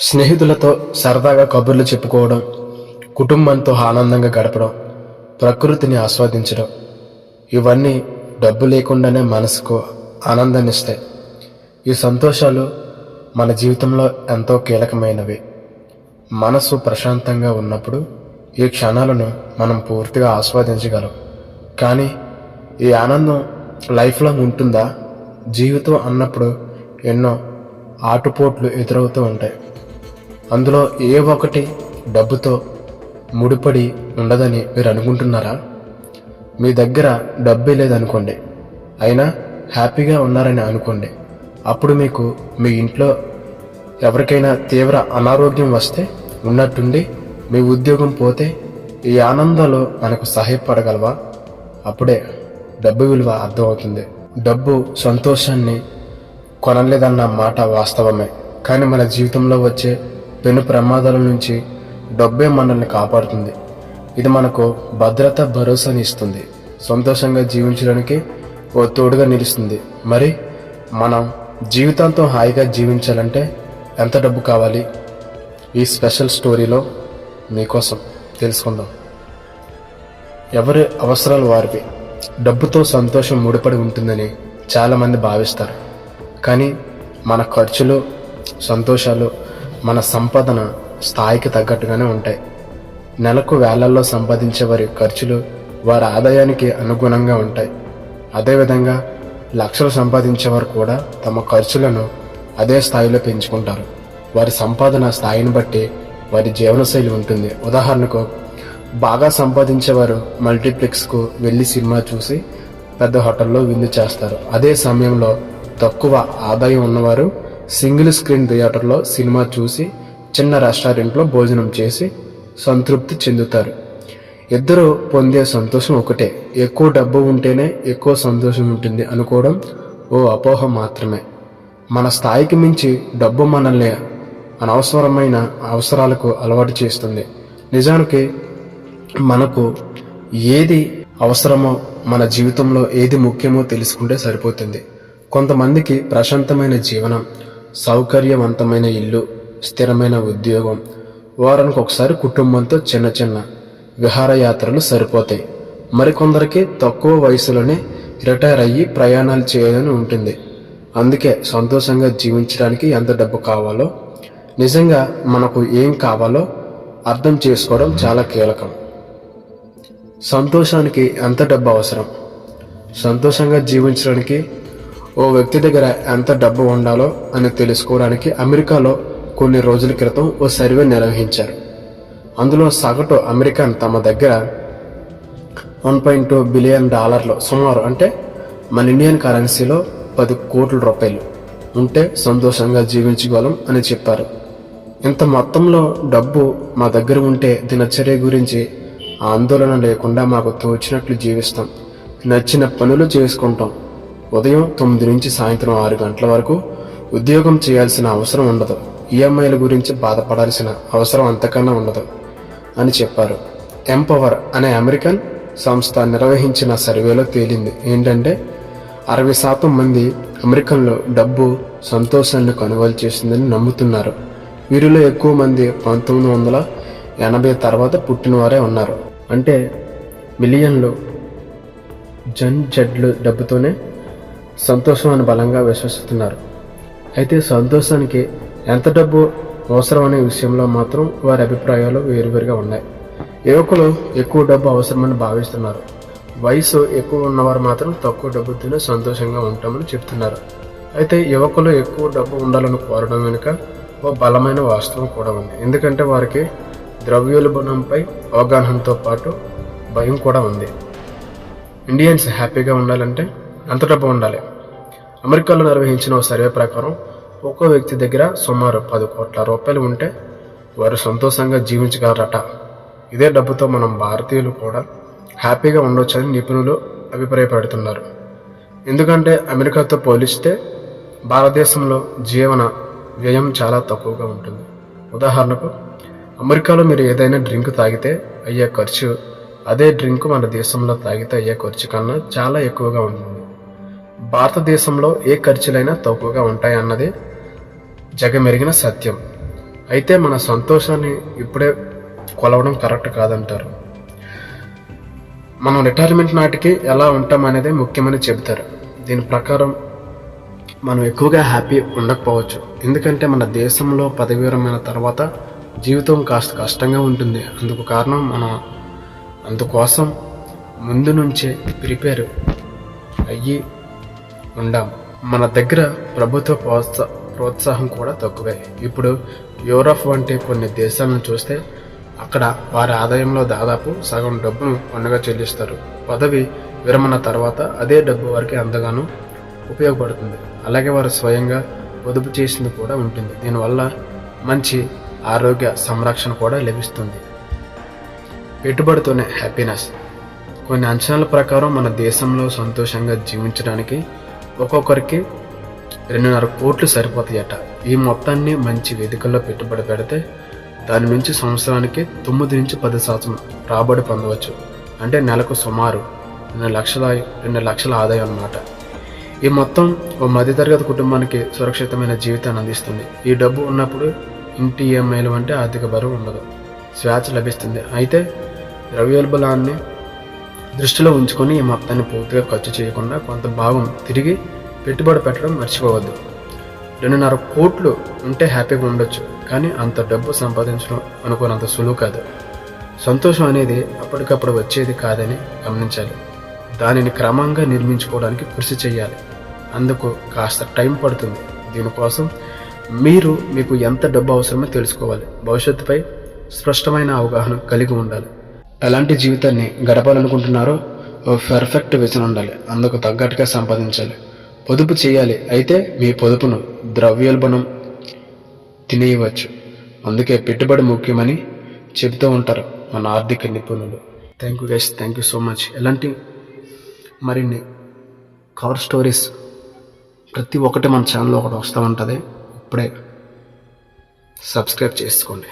స్నేహితులతో సరదాగా కబుర్లు చెప్పుకోవడం కుటుంబంతో ఆనందంగా గడపడం ప్రకృతిని ఆస్వాదించడం ఇవన్నీ డబ్బు లేకుండానే మనసుకు ఆనందాన్నిస్తాయి. ఈ సంతోషాలు మన జీవితంలో ఎంతో కీలకమైనవి. మనసు ప్రశాంతంగా ఉన్నప్పుడు ఈ క్షణాలను మనం పూర్తిగా ఆస్వాదించగలం. కానీ ఈ ఆనందం లైఫ్లో ఉంటుందా? జీవితం అన్నప్పుడు ఎన్నో ఆటుపోట్లు ఎదురవుతూ ఉంటాయి. అందులో ఏ ఒకటి డబ్బుతో ముడిపడి ఉండదని మీరు అనుకుంటున్నారా? మీ దగ్గర డబ్బే లేదనుకోండి. అయినా హ్యాపీగా ఉన్నారని అనుకోండి. అప్పుడు మీకు మీ ఇంట్లో ఎవరికైనా తీవ్ర అనారోగ్యం వస్తే ఉన్నట్టుండి మీ ఉద్యోగం పోతే ఈ ఆనందంలో మనకు సహాయపడగలవా? అప్పుడే డబ్బు విలువ అర్థమవుతుంది. డబ్బు సంతోషాన్ని కొనలేదన్న మాట వాస్తవమే. కానీ మన జీవితంలో వచ్చే పెను ప్రమాదాల నుంచి డబ్బే మనల్ని కాపాడుతుంది. ఇది మనకు భద్రత భరోసాని ఇస్తుంది. సంతోషంగా జీవించడానికి ఓ తోడుగా నిలుస్తుంది. మరి మనం జీవితాంతం హాయిగా జీవించాలంటే ఎంత డబ్బు కావాలి? ఈ స్పెషల్ స్టోరీలో మీకోసం తెలుసుకుందాం. ఎవరి అవసరాలు వారివి? డబ్బుతో సంతోషం ముడిపడి ఉంటుందని చాలామంది భావిస్తారు. కానీ మన ఖర్చులు సంతోషాలు మన సంపాదన స్థాయికి తగ్గట్టుగానే ఉంటాయి. నెలకు వేలల్లో సంపాదించే వారి ఖర్చులు వారి ఆదాయానికి అనుగుణంగా ఉంటాయి. అదేవిధంగా లక్షలు సంపాదించేవారు కూడా తమ ఖర్చులను అదే స్థాయిలో పెంచుకుంటారు. వారి సంపాదన స్థాయిని బట్టి వారి జీవనశైలి ఉంటుంది. ఉదాహరణకు బాగా సంపాదించేవారు మల్టీప్లెక్స్కు వెళ్ళి సినిమా చూసి పెద్ద హోటల్లో విందు చేస్తారు. అదే సమయంలో తక్కువ ఆదాయం ఉన్నవారు సింగిల్ స్క్రీన్ థియేటర్లో సినిమా చూసి చిన్న రెస్టారెంట్లో భోజనం చేసి సంతృప్తి చెందుతారు. ఇద్దరు పొందే సంతోషం ఒకటే. ఎక్కువ డబ్బు ఉంటేనే ఎక్కువ సంతోషం ఉంటుంది అనుకోవడం ఓ అపోహ మాత్రమే. మన స్థాయికి మించి డబ్బు మనల్ని అనవసరమైన అవసరాలకు అలవాటు చేస్తుంది. నిజానికి మనకు ఏది అవసరమో మన జీవితంలో ఏది ముఖ్యమో తెలుసుకుంటే సరిపోతుంది. కొంతమందికి ప్రశాంతమైన జీవనం సౌకర్యవంతమైన ఇల్లు స్థిరమైన ఉద్యోగం. వారానికి ఒకసారి కుటుంబంతో చిన్న చిన్న విహారయాత్రలు సరిపోతాయి. మరికొందరికి తక్కువ వయసులోనే రిటైర్ అయ్యి ప్రయాణాలు చేయాలని ఉంటుంది. అందుకే సంతోషంగా జీవించడానికి ఎంత డబ్బు కావాలో నిజంగా మనకు ఏం కావాలో అర్థం చేసుకోవడం చాలా కీలకం. సంతోషానికి ఎంత డబ్బు అవసరం? సంతోషంగా జీవించడానికి ఓ వ్యక్తి దగ్గర ఎంత డబ్బు ఉండాలో అని తెలుసుకోవడానికి అమెరికాలో కొన్ని రోజుల క్రితం ఓ సర్వే నిర్వహించారు. అందులో సగటు అమెరికన్ తమ దగ్గర వన్ పాయింట్ టూ బిలియన్ డాలర్లు సుమారు అంటే మన ఇండియన్ కరెన్సీలో పది కోట్ల రూపాయలు ఉంటే సంతోషంగా జీవించగలం అని చెప్పారు. ఇంత మొత్తంలో డబ్బు మా దగ్గర ఉంటే దినచర్య గురించి ఆందోళన లేకుండా మాకు తోచినట్లు జీవిస్తాం. నచ్చిన పనులు చేసుకుంటాం. ఉదయం తొమ్మిది నుంచి సాయంత్రం ఆరు గంటల వరకు ఉద్యోగం చేయాల్సిన అవసరం ఉండదు. ఈఎంఐల గురించి బాధపడాల్సిన అవసరం అంతకన్నా ఉండదు అని చెప్పారు. ఎంపవర్ అనే అమెరికన్ సంస్థ నిర్వహించిన సర్వేలో తేలింది. ఏంటంటే అరవై శాతం మంది అమెరికన్లు డబ్బు సంతోషాన్ని కొనుగోలు చేసిందని నమ్ముతున్నారు. వీరిలో ఎక్కువ మంది పంతొమ్మిది వందల ఎనభై తర్వాత పుట్టినవారే ఉన్నారు. అంటే మిలియన్లు జన్ జడ్లు డబ్బుతోనే సంతోషం అని బలంగా విశ్వసిస్తున్నారు. అయితే సంతోషానికి ఎంత డబ్బు అవసరం అనే విషయంలో మాత్రం వారి అభిప్రాయాలు వేరువేరుగా ఉన్నాయి. యువకులు ఎక్కువ డబ్బు అవసరమని భావిస్తున్నారు. వయసు ఎక్కువ ఉన్నవారు మాత్రం తక్కువ డబ్బుతోనే సంతోషంగా ఉంటామని చెప్తున్నారు. అయితే యువకులు ఎక్కువ డబ్బు ఉండాలని కోరడం వెనుక ఓ బలమైన వాస్తవం కూడా ఉంది. ఎందుకంటే వారికి ద్రవ్యోల్బణంపై అవగాహనతో పాటు భయం కూడా ఉంది. ఇండియన్స్ హ్యాపీగా ఉండాలంటే ఎంత డబ్బు ఉండాలి అమెరికాలో నిర్వహించిన ఓ సర్వే ప్రకారం ఒక్కో వ్యక్తి దగ్గర సుమారు పది కోట్ల రూపాయలు ఉంటే వారు సంతోషంగా జీవించగలరట. ఇదే డబ్బుతో మనం భారతీయులు కూడా హ్యాపీగా ఉండొచ్చని నిపుణులు అభిప్రాయపడుతున్నారు. ఎందుకంటే అమెరికాతో పోలిస్తే భారతదేశంలో జీవన వ్యయం చాలా తక్కువగా ఉంటుంది. ఉదాహరణకు అమెరికాలో మీరు ఏదైనా డ్రింక్ తాగితే అయ్యే ఖర్చు అదే డ్రింక్ మన దేశంలో తాగితే అయ్యే ఖర్చు కన్నా చాలా ఎక్కువగా ఉంటుంది. భారతదేశంలో ఏ ఖర్చులైనా తక్కువగా ఉంటాయన్నదే జగమెరిగిన సత్యం. అయితే మన సంతోషాన్ని ఇప్పుడే కొలవడం కరెక్ట్ కాదంటారు. మనం రిటైర్మెంట్ నాటికి ఎలా ఉంటాం అనేది ముఖ్యమని చెబుతారు. దీని ప్రకారం మనం ఎక్కువగా హ్యాపీ ఉండకపోవచ్చు. ఎందుకంటే మన దేశంలో పదవీరమైన తర్వాత జీవితం కాస్త కష్టంగా ఉంటుంది. అందుకు కారణం మనం అందుకోసం ముందు నుంచే ప్రిపేర్ అయ్యి ఉండాం. మన దగ్గర ప్రభుత్వ ప్రోత్సా ప్రోత్సాహం కూడా తక్కువే. ఇప్పుడు యూరప్ వంటి కొన్ని దేశాలను చూస్తే అక్కడ వారి ఆదాయంలో దాదాపు సగం డబ్బును పన్నుగా చెల్లిస్తారు. పదవి విరమణ తర్వాత అదే డబ్బు వారికి అంతగానో ఉపయోగపడుతుంది. అలాగే వారు స్వయంగా పొదుపు చేసింది కూడా ఉంటుంది. దీనివల్ల మంచి ఆరోగ్య సంరక్షణ కూడా లభిస్తుంది. పెట్టుబడితోనే హ్యాపీనెస్. కొన్ని అంచనాల ప్రకారం మన దేశంలో సంతోషంగా జీవించడానికి ఒక్కొక్కరికి రెండున్నర కోట్లు సరిపోతాయట. ఈ మొత్తాన్ని మంచి వేదికల్లో పెట్టుబడి పెడితే దాని నుంచి సంవత్సరానికి తొమ్మిది నుంచి పది శాతం రాబడి పొందవచ్చు. అంటే నెలకు సుమారు రెండు లక్షల రెండు లక్షల ఆదాయం అన్నమాట. ఈ మొత్తం ఓ మధ్యతరగతి కుటుంబానికి సురక్షితమైన జీవితాన్ని అందిస్తుంది. ఈ డబ్బు ఉన్నప్పుడు ఇంటి ఈఎంఐలు వంటి ఆర్థిక బరువు ఉండదు. స్వేచ్ఛ లభిస్తుంది. అయితే ద్రవ్యోల్బలాన్ని దృష్టిలో ఉంచుకొని ఈ మొత్తాన్ని పూర్తిగా ఖర్చు చేయకుండా కొంత భాగం తిరిగి పెట్టుబడి పెట్టడం మర్చిపోవద్దు. రెండున్నర కోట్లు ఉంటే హ్యాపీగా ఉండొచ్చు కానీ అంత డబ్బు సంపాదించడం అనుకున్నంత సులువు కాదు. సంతోషం అనేది అప్పటికప్పుడు వచ్చేది కాదని గమనించాలి. దానిని క్రమంగా నిర్మించుకోవడానికి కృషి చేయాలి. అందుకు కాస్త టైం పడుతుంది. దీనికోసం మీరు మీకు ఎంత డబ్బు అవసరమో తెలుసుకోవాలి. భవిష్యత్తుపై స్పష్టమైన అవగాహన కలిగి ఉండాలి. ఎలాంటి జీవితాన్ని గడపాలనుకుంటున్నారో ఓ పర్ఫెక్ట్ విజన్ ఉండాలి. అందుకు తగ్గట్టుగా సంపాదించాలి. పొదుపు చేయాలి. అయితే మీ పొదుపును ద్రవ్యోల్బణం తినేయవచ్చు. అందుకే పెట్టుబడి ముఖ్యమని చెబుతూ ఉంటారు మన ఆర్థిక నిపుణులు. Thank you guys thank you so much ఎలాంటి మరిన్ని కవర్ స్టోరీస్ ప్రతి ఒక్కటి మన ఛానల్లో ఒకటి వస్తూ ఉంటుంది. ఇప్పుడే సబ్స్క్రైబ్ చేసుకోండి.